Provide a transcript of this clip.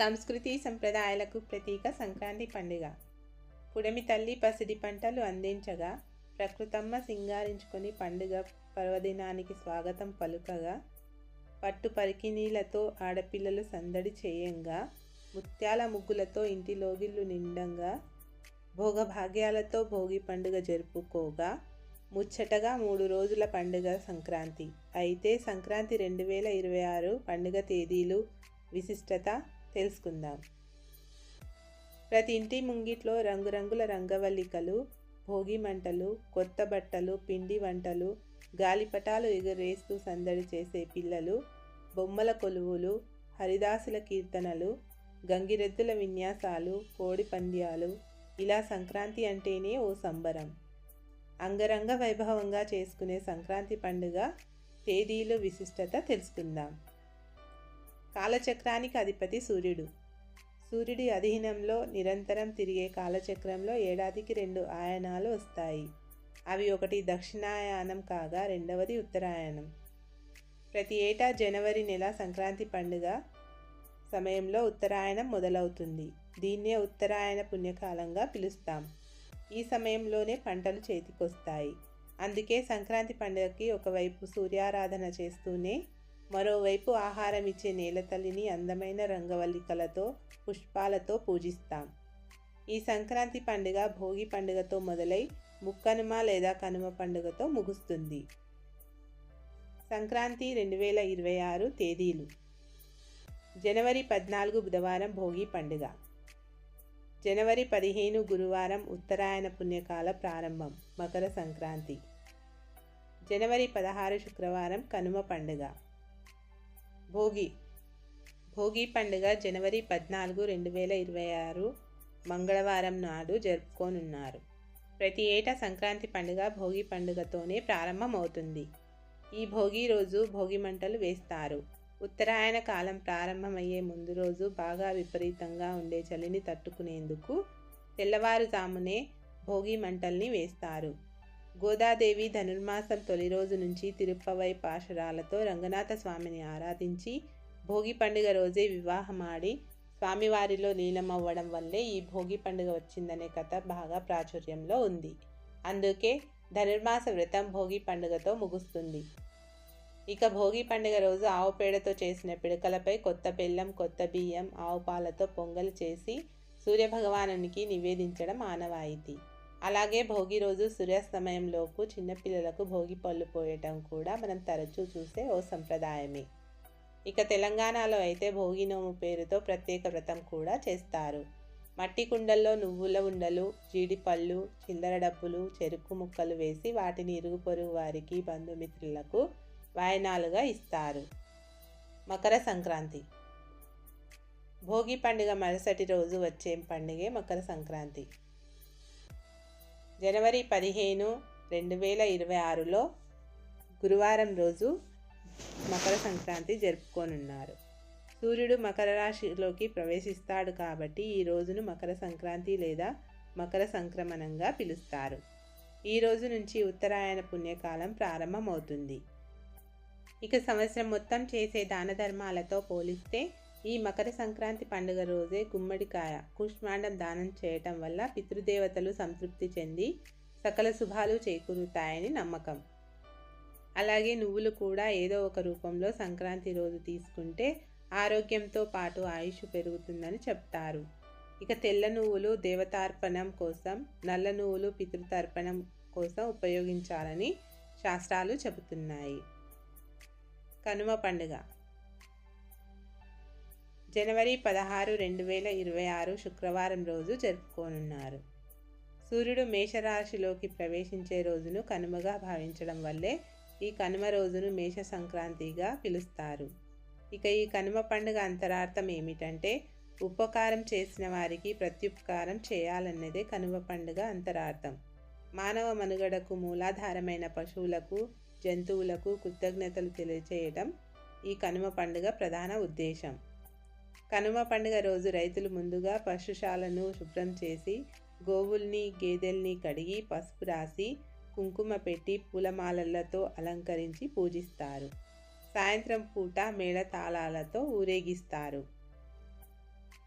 సంస్కృతి సంప్రదాయాలకు ప్రతీక సంక్రాంతి పండుగ. పుడమి తల్లి పసిడి పంటలు అందించగా ప్రకృతమ్మ సింగారించుకొని పండుగ పర్వదినానికి స్వాగతం పలుకగా పట్టు పరికినీలతో ఆడపిల్లలు సందడి చేయంగా ముత్యాల ముగ్గులతో ఇంటి లోగిళ్ళు నిండంగా భోగభాగ్యాలతో భోగి పండుగ జరుపుకోగా ముచ్చటగా మూడు రోజుల పండుగ సంక్రాంతి. అయితే సంక్రాంతి రెండు వేల ఇరవై ఆరు పండుగ తేదీలు విశిష్టత తెలుసుకుందాం. ప్రతి ఇంటి ముంగిట్లో రంగురంగుల రంగవల్లికలు భోగి మంటలు కొత్త బట్టలు పిండి వంటలు గాలిపటాలు ఎగురేస్తూ సందడి చేసే పిల్లలు బొమ్మల కొలువులు హరిదాసుల కీర్తనలు గంగిరెద్దుల విన్యాసాలు కోడి పంద్యాలు ఇలా సంక్రాంతి అంటేనే ఓ సంబరం. అంగరంగ వైభవంగా చేసుకునే సంక్రాంతి పండుగ తేదీలు విశిష్టత తెలుసుకుందాం. కాలచక్రానికి అధిపతి సూర్యుడు. సూర్యుడి అధీనంలో నిరంతరం తిరిగే కాలచక్రంలో ఏడాదికి రెండు ఆయనాలు వస్తాయి. అవి ఒకటి దక్షిణాయానం కాగా రెండవది ఉత్తరాయణం. ప్రతి ఏటా జనవరి నెల సంక్రాంతి పండుగ సమయంలో ఉత్తరాయణం మొదలవుతుంది. దీన్నే ఉత్తరాయణ పుణ్యకాలంగా పిలుస్తాం. ఈ సమయంలోనే పంటలు చేతికొస్తాయి. అందుకే సంక్రాంతి పండుగకి ఒకవైపు సూర్యారాధన చేస్తూనే మరోవైపు ఆహారం ఇచ్చే నేలతల్లిని అందమైన రంగవల్లికలతో పుష్పాలతో పూజిస్తాం. ఈ సంక్రాంతి పండుగ భోగి పండుగతో మొదలై ముక్కనుమ లేదా కనుమ పండుగతో ముగుస్తుంది. సంక్రాంతి రెండు వేల ఇరవై ఆరు తేదీలు. జనవరి పద్నాలుగు బుధవారం భోగి పండుగ. జనవరి పదిహేను గురువారం ఉత్తరాయణ పుణ్యకాల ప్రారంభం మకర సంక్రాంతి. జనవరి పదహారు శుక్రవారం కనుమ పండుగ. భోగి. భోగి పండుగ జనవరి పద్నాలుగు రెండు వేల ఇరవై ఆరు మంగళవారం నాడు జరుపుకోనున్నారు. ప్రతి ఏటా సంక్రాంతి పండుగ భోగి పండుగతోనే ప్రారంభమవుతుంది. ఈ భోగి రోజు భోగి మంటలు వేస్తారు. ఉత్తరాయణ కాలం ప్రారంభమయ్యే ముందు రోజు బాగా విపరీతంగా ఉండే చలిని తట్టుకునేందుకు తెల్లవారుజామునే భోగి మంటల్ని వేస్తారు. గోదాదేవి ధనుర్మాసం తొలి రోజు నుంచి తిరుప్పవై పాశురాలతో రంగనాథ స్వామిని ఆరాధించి భోగి పండుగ రోజే వివాహమాడి స్వామివారిలో లీనమవ్వడం వల్లే ఈ భోగి పండుగ వచ్చిందనే కథ బాగా ప్రాచుర్యంలో ఉంది. అందుకే ధనుర్మాస వ్రతం భోగి పండుగతో ముగుస్తుంది. ఇక భోగి పండుగ రోజు ఆవు పేడతో చేసిన పిడకలపై కొత్త బెల్లం కొత్త బియ్యం ఆవు పాలతో పొంగల్ చేసి సూర్యభగవానునికి నివేదించడం ఆనవాయితీ. అలాగే భోగి రోజు సూర్యాస్తమయంలోపు చిన్నపిల్లలకు భోగి పళ్ళు పోయటం కూడా మనం తరచూ చూసే ఓ సంప్రదాయమే. ఇక తెలంగాణలో అయితే భోగి నోము పేరుతో ప్రత్యేక వ్రతం కూడా చేస్తారు. మట్టి కుండల్లో నువ్వుల ఉండలు జీడిపళ్ళు చిల్లర డబ్బులు చెరుకు ముక్కలు వేసి వాటిని ఇరుగు పొరుగు వారికి బంధుమిత్రులకు వాయనాలుగా ఇస్తారు. మకర సంక్రాంతి. భోగి పండుగ మరుసటి రోజు వచ్చే పండుగే మకర సంక్రాంతి. జనవరి పదిహేను రెండు వేల ఇరవై ఆరులో గురువారం రోజు మకర సంక్రాంతి జరుపుకోనున్నారు. సూర్యుడు మకర రాశిలోకి ప్రవేశిస్తాడు కాబట్టి ఈ రోజును మకర సంక్రాంతి లేదా మకర సంక్రమణంగా పిలుస్తారు. ఈ రోజు నుంచి ఉత్తరాయణ పుణ్యకాలం ప్రారంభమవుతుంది. ఇక సంవత్సరం మొత్తం చేసే దాన ధర్మాలతో పోలిస్తే ఈ మకర సంక్రాంతి పండుగ రోజే గుమ్మడికాయ కుష్మాండం దానం చేయటం వల్ల పితృదేవతలు సంతృప్తి చెంది సకల శుభాలు చేకూరుతాయని నమ్మకం. అలాగే నువ్వులు కూడా ఏదో ఒక రూపంలో సంక్రాంతి రోజు తీసుకుంటే ఆరోగ్యంతో పాటు ఆయుష్ పెరుగుతుందని చెప్తారు. ఇక తెల్ల నువ్వులు దేవతార్పణం కోసం నల్ల నువ్వులు పితృతర్పణం కోసం ఉపయోగించాలని శాస్త్రాలు చెబుతున్నాయి. కనుమ పండుగ జనవరి పదహారు రెండు వేల ఇరవై ఆరు శుక్రవారం రోజు జరుపుకోనున్నారు. సూర్యుడు మేషరాశిలోకి ప్రవేశించే రోజును కనుమగా భావించడం వల్లే ఈ కనుమ రోజును మేష సంక్రాంతిగా పిలుస్తారు. ఇక ఈ కనుమ పండుగ అంతరార్థం ఏమిటంటే ఉపకారం చేసిన వారికి ప్రత్యుపకారం చేయాలన్నదే కనుమ పండుగ అంతరార్థం. మానవ మనుగడకు మూలాధారమైన పశువులకు జంతువులకు కృతజ్ఞతలు తెలియచేయడం ఈ కనుమ పండుగ ప్రధాన ఉద్దేశం. కనుమ పండుగ రోజు రైతులు ముందుగా పశుశాలను శుభ్రం చేసి గోవుల్ని గేదెల్ని కడిగి పసుపు రాసి కుంకుమ పెట్టి పూలమాలలతో అలంకరించి పూజిస్తారు. సాయంత్రం పూట మేళతాళాలతో ఊరేగిస్తారు.